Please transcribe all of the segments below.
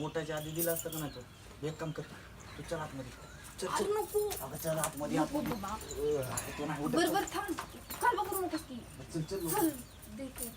मोठाच्या आधी दिला असतं का नाही तो? एक काम कर. तू चल आतमध्ये. चल अरे चल नको. अगं चल आतमध्ये नको आतमध्ये. बाबा. अगं, तो नाही उठत. बर बर थांब. काल करू नकोस की. चल चल चल देते.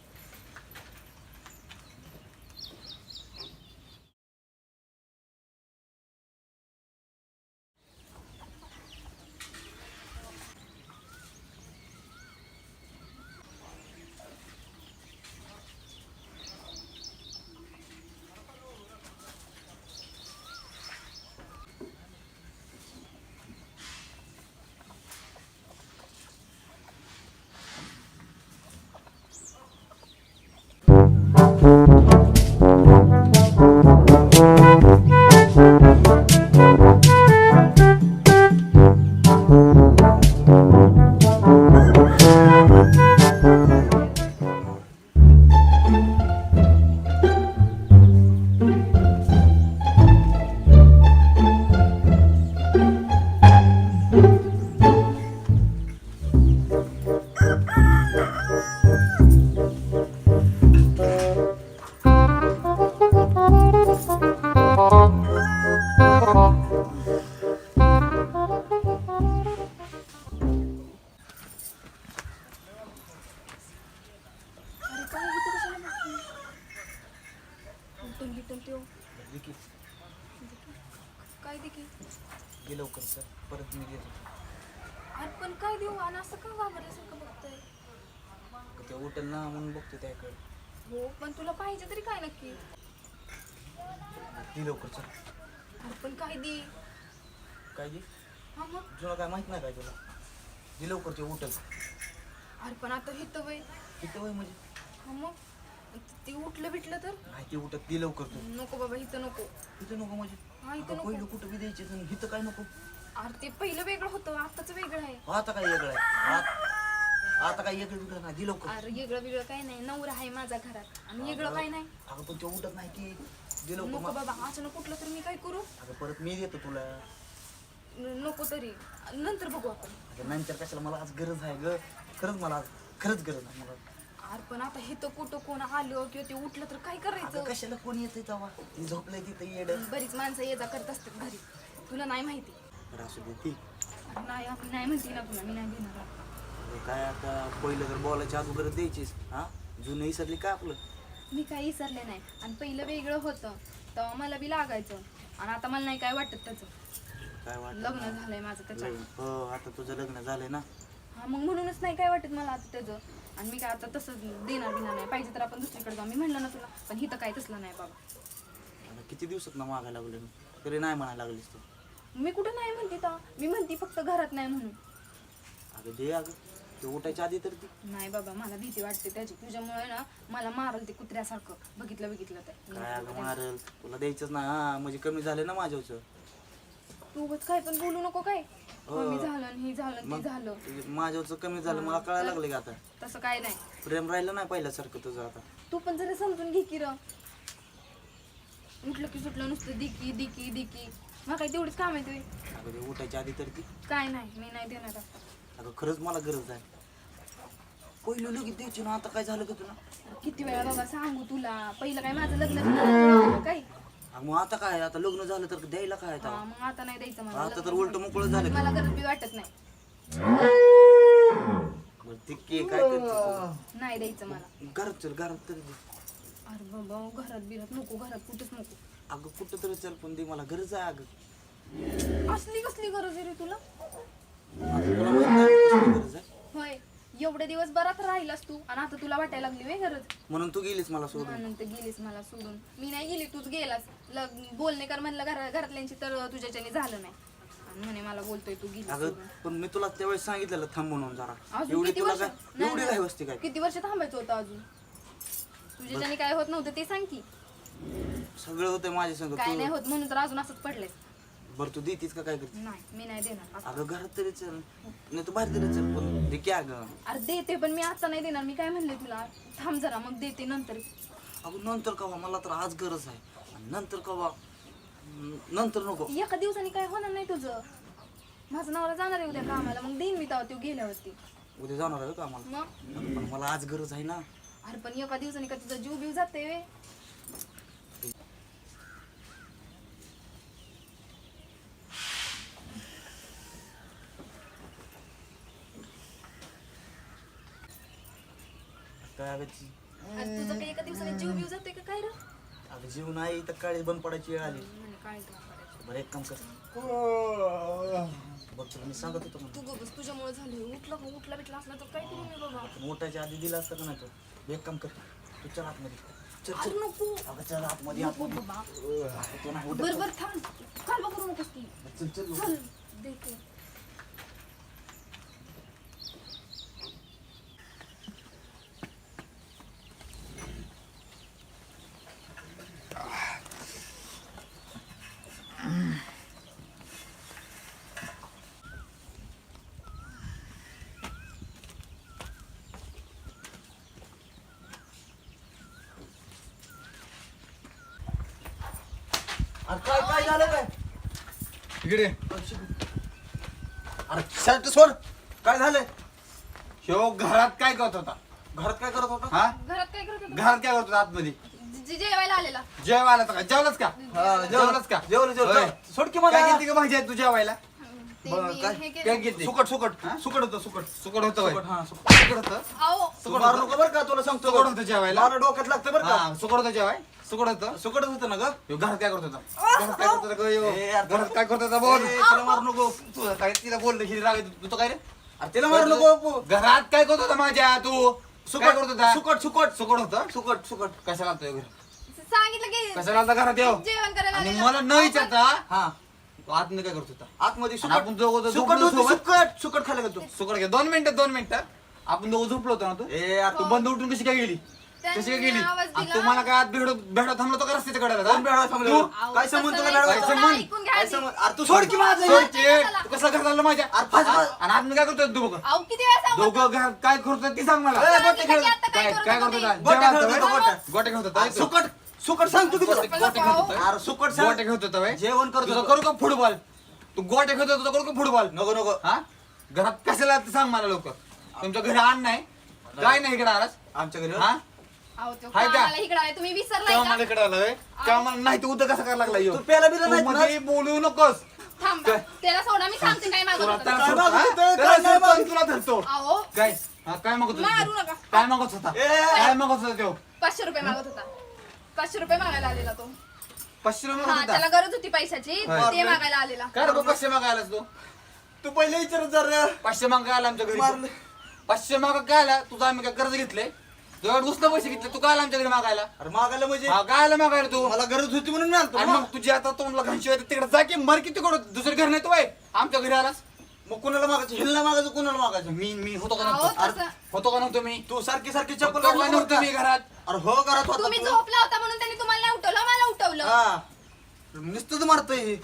काय देऊ? आणि असं का घाबरल्यासारखं बघतोय? ते उठल ना म्हणून बघतो त्याकडे. हो पण तुला पाहिजे तरी काय नक्की? दे लवकर चल. अरे पण काय दे? काय दे? हा मग? तुला काय माहीत नाही काय तुला? दे लवकर ते उठल. अरे पण आता हे तर वय. किती वय म्हणजे? हा मग? ते उठलं बिटलं तर? नाही ते उठत दे लवकर तू. नको बाबा इथं नको. इथं नको म्हणजे? हा इथं अगं, पहिलं नको कुठं बी द्यायचे इथं काय नको? अरे ते पहिलं वेगळं होतं आताच वेगळं आहे. आता काय वेगळं आहे? आत- आता काय वेगळं वेगळं नाही दे लवकर अरे वेगळं वेगळं काय नाही नवरा आहे माझा घरात. आणि वेगळं काय नाही. अगं पण ते उठत नाही की दे लवकर नको मग. बाबा अचानक कुठलं तर मी काय करू? अगं परत मी देतो तुला. न- नको तरी. नंतर बघू आपण. अगं नंतर कशाला मला आज गरज आहे ग? खरंच मला आज खरंच गरज आहे मला. अरे पण आता हे तर कुठं कोण आलं किंवा ते उठलं तर काय अगं करायचं? कशाला कोण येते तेव्हा? ती झोपलंय तिथं येड बरीच माणसं ये जा करत असतात घरी. तुला नाही माहिती. बरं असू दे ती अरे नाही आपण नाही म्हणते ना मी नाही देणार काय आता पहिलं तर बॉलाच्या अगोदर द्यायचीस हा? जुनं विसरली काय आपलं? मी काही विसरले नाही. आणि पहिलं वेगळं होतं तेव्हा मला बी लागायचं. आणि आता मला नाही काय वाटत त्याचं. काय वाटत लग्न झालंय माझं त्याच्या हो आता तुझं लग्न झालंय ना? हा मग म्हणूनच नाही काय वाटत मला आता त्याचं. आणि मी काय आता तसं देणार बिणार नाही. पाहिजे तर आपण दुसरीकडे जाऊ. मी म्हणलं ना तुला पण हिथं काय तसलं नाही बाबा. आता किती दिवसात ना मागायला लागलो? मी तरी नाही म्हणायला लागलीस तू. मी कुठं नाही म्हणते तर मी म्हणते फक्त घरात नाही म्हणून. अगं दे अगं. ते उठायच्या आधी तर ती नाही बाबा मला भीती वाटते त्याची. तुझ्यामुळे ना मला मारल ते कुत्र्यासारखं. बघितलं बघितलं काय अगं तर मारल? तुला द्यायचंच ना. हा म्हणजे कमी झालं ना माझ्यावरचं. तू उगाच काय पण बोलू नको काय? हो. कमी झालं आणि हे झालं आणि ते झालं. तुझं- माझ्यावरचं कमी झालं. मला कळायला लागलं की आता? तसं काय नाही. प्रेम राहिलं नाही पहिल्यासारखं तुझं आता. तू पण जरा समजून घे की र उठलं की सुटलं नुसतं दिकी दिकी दिकी. मग काय तेवढीच काम आहे तुझी. अगं ते उठायच्या आधी तर ती. काय नाही मी नाही देणार आता. अगं खरंच मला गरज आहे. पहिलं लगेच द्यायची ना आता काय झालं का तुला? किती वेळा बाबा सांगू तुला. पहिलं काय माझं लग्न झालं काय? अगं मग आता काय? आता लग्न झालं तर द्यायला काय हा, आता मग आता नाही द्यायचं मला. आता तर उलट मोकळं झालं की. मला गरज बी वाटत नाही. बरं ते के काय करते नाही द्यायचं मला? घरात चल घरात तरी दे. अरे बाबा घरात बिरात नको घरात कुठंच नको. अगं कुठं तरी चल पण दे मला गरज आहे अगं. असली कसली गरज आहे रे तुला? आता तुला माहीत नाही कसली गरज आहे? होय एवढे दिवस बराच राहिलास तू आणि आता तुला वाटायला लागली वे गरज. म्हणून तू गेलीस मला सोडून. नंतर गेलीस मला सोडून. मी नाही गेली तूच गेलास. लग बोलणे कर म्हणलं घरा घरातल्यांची तर तुझ्याच्याने झालं नाही. आणि म्हणे मला बोलतोय तू गेली अगं सोडून. पण मी तुला त्यावेळेस सांगितलेलं थांब म्हणून जरा. अजून एवढी किती तुला वर्ष काय नाही, एवढी नाही. काय वस्ती काय? किती वर्ष थांबायचं होतं अजून? तुझ्याच्याने काय होत नव्हतं ते सांग की. सगळं होतंय माझ्या संग काय नाही तू होत म्हणून तर अजून असंच पडलंय बरं तू देतीस का काय करते नाही मी नाही देणार. अगं घरात तरी चल. नाही तू बाहेर तरी चल पण दे की अगं. अरे देते पण मी आता नाही देणार. मी काय म्हणले तुला? थांब जरा मग देते नंतर. अगं नंतर कवा? मला तर आज गरज आहे. आणि नंतर कवा? नंतर नको. एका दिवसाने काय होणार नाही तुझं? माझं नवरा जाणार आहे उद्या कामाला. मग देईन मी तेव्हा तो गेल्यावरती. उद्या जाणार आहे का आम्हाला मग? पण मला आज गरज आहे ना. अरे पण एका दिवसाने का तुझा जीव बीव जाते काय अगं आणि तुझं काही एका दिवसाने जीव बिव जाते का? काय रे? अगं जीव नाही तर काळी बंद पडायची वेळ आली. म्हणे काळी तुला पडायची. बरं एक काम कर. बघ तुला मी सांगत होतो म्हणून. तू गो बस तुझ्यामुळे झालं उठला का उठला बिटला असला तर काय करू मी बाबा आपण उठायच्या आधी दिला असतं का नाही तो? एक काम कर तू चल आतमध्ये. चल चल. अरे नको. अगं चल आतमध्ये नको आतमध्ये. बाबा. तो नाही उठत. बर बर थांब. काल करू नकोस की. चल चल. चल देते. काय काय झालं काय? इकडे. अरे शर्ट सोड. काय झालंय? ह्यो घरात काय करत होता? घरात काय करत होता? हा? घरात काय करत होता? घरात काय करत होता आतमध्ये? जे- जेवायला आलेला. जेवायला का? जेवलाच का? हा, जेवलाच का? जेवलं जेवलं. होय. सोड की काय मला किती का भाजी आहे तू जेवायला? ते बरं, मी काय? हे काय केलं? किती सुकट सुकट. हा? सुकट होतं सुकट. सुकट होतं होय. सुकट हा सुकट. सुकट होतं. अहो सुकट मारू नको बरं का तुला सांगतो. सुकट होतं जेवायला. मला डोक्यात लागतं बरं का. हा सुकट होतं जेवाय. सुकट होतं. सुकट होतं ना ग? ह्यो घरात काय करत होता घरात काय करत होता ग ह्यो? ए, यार, घरात काय करत होता बोल. ए, तिला मारू नको. तू काय तिला बोललं ही राग येतो. तू तो काय रे? अरे तिला मारू नको. घरात काय करत होता माझ्या? तू सुकट करत होता सुकट सुकट. सुकट होतं? सुकट सुकट. कशाला आलतोय घर? सांगितलं की कशाला आलता घरात येऊ जेवण करायला आणि. मला न विचारता हा. तू आतमध्ये काय करत होता? आतमध्ये आणि आपण दोघं तर सुकट झोपलो होती, सोबत. सुकट सुकट खायला गेलो सुकट घे दोन मिनिटं दोन मिनिटं. आपण दोघं झोपलो होतो ना तू? ए तू बंद उठून कशी काय गेली? त्यांनी कशी काय गेली? आवाज आणि दिला. तू मला काय आत भेड भेडा थांबलो तो का रस्त्याच्या कडेला? थांबले? तू? काय संबंध तुला नाही, बेडा काय थोडं संबंध? ऐकून घ्या काय आधी. संबंध अरे तू सोड की माझं? सोड तू कसं घर झालं माझ्या? अरे फास-? आणि आत मी काय करतोय तू बघ अहो किती वेळा सांगू दोघं काय करतोय ती सांग मला. ए, आता काय काय करत काय होते? करत होता खेळत सुकट सुकट सांगतो की तुला गोटे गोटे खेळत होता अरे सुकट सांग. गोटे खेळत होता? जेवण करत तुझं होतो. करू का फुटबॉल? तू गोटे खेळत होता करू का फुटबॉल? नको नको. हा? घरात कशाला ते सांग मला लवकर. तुमच्या घरी आण नाही. काय नाही इकडे आलास आमच्या घरी? हा? अहो तो हाय का? कामाला इकडं आलाय. तुम्ही विसरलाय तेव्हा का? मला इकडे आलोय तेव्हा मला नाही तू उद्या कसा करायला लागला ह्यो? तू प्यायला बिला तू नाहीत ना? मध्ये बोलू नकोस. थांबा त्याला सोडा मी सांगते काय मागत तुला होता काय मागत हा? होते? काय नाही सोडतो आणि मागत? तुला धरतो. अहो. काय? हा, काय मागत होता मारू तू? नका. काय मागत होता? ए, काय मागत होता तो? पाचशे रुपये मागत होता. पाचशे रुपये मागायला आलेला तो. पाचशे रुपये हा मागत त्याला होता गरज होती पैशाची. ते मागायला आलेला. काय रे पाचशे मागायला तू? तू पहिले विचारत जर पाचशे मागा आला आमच्या घरी. मारलं. पाचशे मागा काय आला? तुझा आम्ही काय कर्ज घेतले तुझ्याकडे दुसरं पैसे घेतले तू काय आला आमच्या घरी मागायला. अरे मागायला म्हणजे? हा काय आला मागायला तू? मला गरज होती म्हणून मी आलतो आणि मग तुझी आता तोंडला घांशी तिकडे जा की मर किती कडू दुसरं घर नाही तू बाई. आमच्या घरी आलास. मग कुणाला मागायचं हिलला मागायचं कुणाला मागायचं मी मी होतो का अहो, नव्हतो होतो का नव्हतो मी तू सारखी सारखी होतो चप्पल का घालून नव्हतो मी होता. घरात अरे हो घरात होता तुम्ही तू. झोपला होता म्हणून त्यांनी तुम्हाला नाही उठवलं मला उठवलं हा नुसतंच मारतोय हे.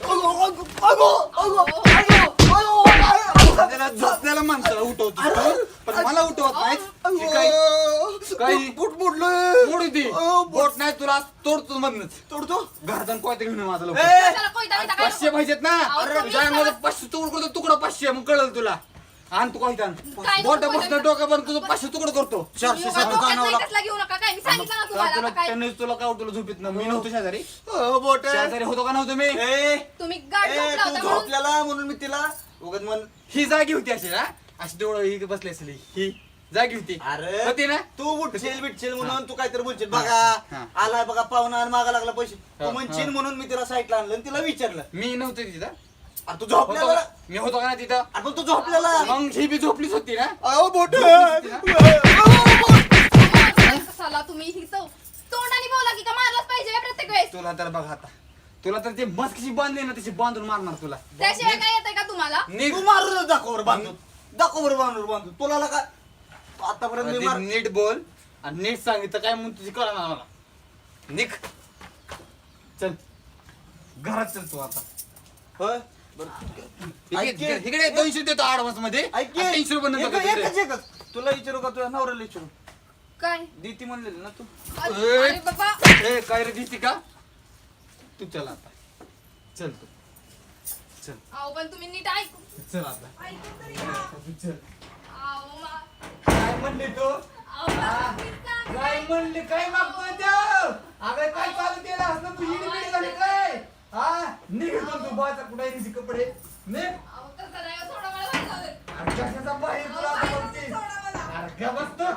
अगो, अगो, अगो, अगो, अगो, अगो, अगो. त्याला झोपण्याला माणसाला उठवतो पण मला उठवत नाही मधनच तोडतो? घरातून कोयते घेऊन ये माझा लोक ए, कशाला कोयता बियता काय पाचशे पाहिजेत ना? अहो, अरे सगळं- पाचशे तुकडं करतो तुकडं पाचशे मग कळलं तुला. आण तू कोयता. काय बोट नको बसणं कोयता? डोक्या पण तुझं पाचशे तुकडं करतो. चारशे तुम्ही सात डोक्यात कानावला नाही कसला घेऊ नका. काय मी सांगितलं ना का तुम्हाला तुला आता काय? त्याने तुला काय उठवलं झोपीत ना? मी नव्हतो शेजारी. अहो, बोट. शेजारी होतो का नव्हतो मी? ए, तुम्ही गाडी ए, झोपला तू होता म्हणून. झोपलेला म्हणून मी तिला उगाच म्हण ही जागी होती अशी ना अशी डोळं ही बसली असली ही. जागी होती अरे होती ना? तू उठशील बिटशील म्हणून तू काहीतरी बोलशील. बघा हा. आलाय बघा पाहुणा आणि मागा लागला पैसे. हा, तू म्हणशील हा. म्हणून मी तिला साईडला आणलं आणि तिला विचारलं. मी नव्हतो तिथं. अरे तू होतो झोपलेला का? मी होतो का ना तिथं? अरे पण तू झोपलेला. मग ही बी झोपलीच होती ना? अहो बोट. तुम्ही तोंडाने बोला की का मारलाच पाहिजे का प्रत्येक वेळेस? तुला तर बघ आता. तुला तर ते मस्क कशी बांधली ना तशी बांधून मारणार तुला. त्याशिवाय काय येतंय का तुम्हाला? निघ. तू मारून दाखव बरं बांधून. दाखव बरं बांधून बांधून. तुला का आतापर्यंत मी मार नीट बोल. आणि नीट सांगितलं काय म्हणून तुझी कळणार मला निघ. चल. घरात चल तू आता. होय? इकडे- ऐक की. इकडे दोनशे देतो ऍडव्हान्समध्ये. ऐक की. तीनशे रुपये नंतर एकच- देतो एकच- एकच. तुला विचारू का तुझ्या नवऱ्याला विचारू? काय? दीती म्हणलेली ना तू? अरे अरे बाबा. ए काय रे दिसती का? तू चल आता. चल तू. चल. अहो पण तुम्ही नीट ऐकू. चल आता. ऐकून तरी घ्या. तू चल. म्हणली तू. काय? म्हणली काय मागतोय तो? अगं काय चालू केलं असं तू हिडी बिडी झाली काय? हा? निघतो तू बाजार कुठे कपडे? निघ. जाऊ दे. आणि कशाचा बाहेर तुला आता बसतो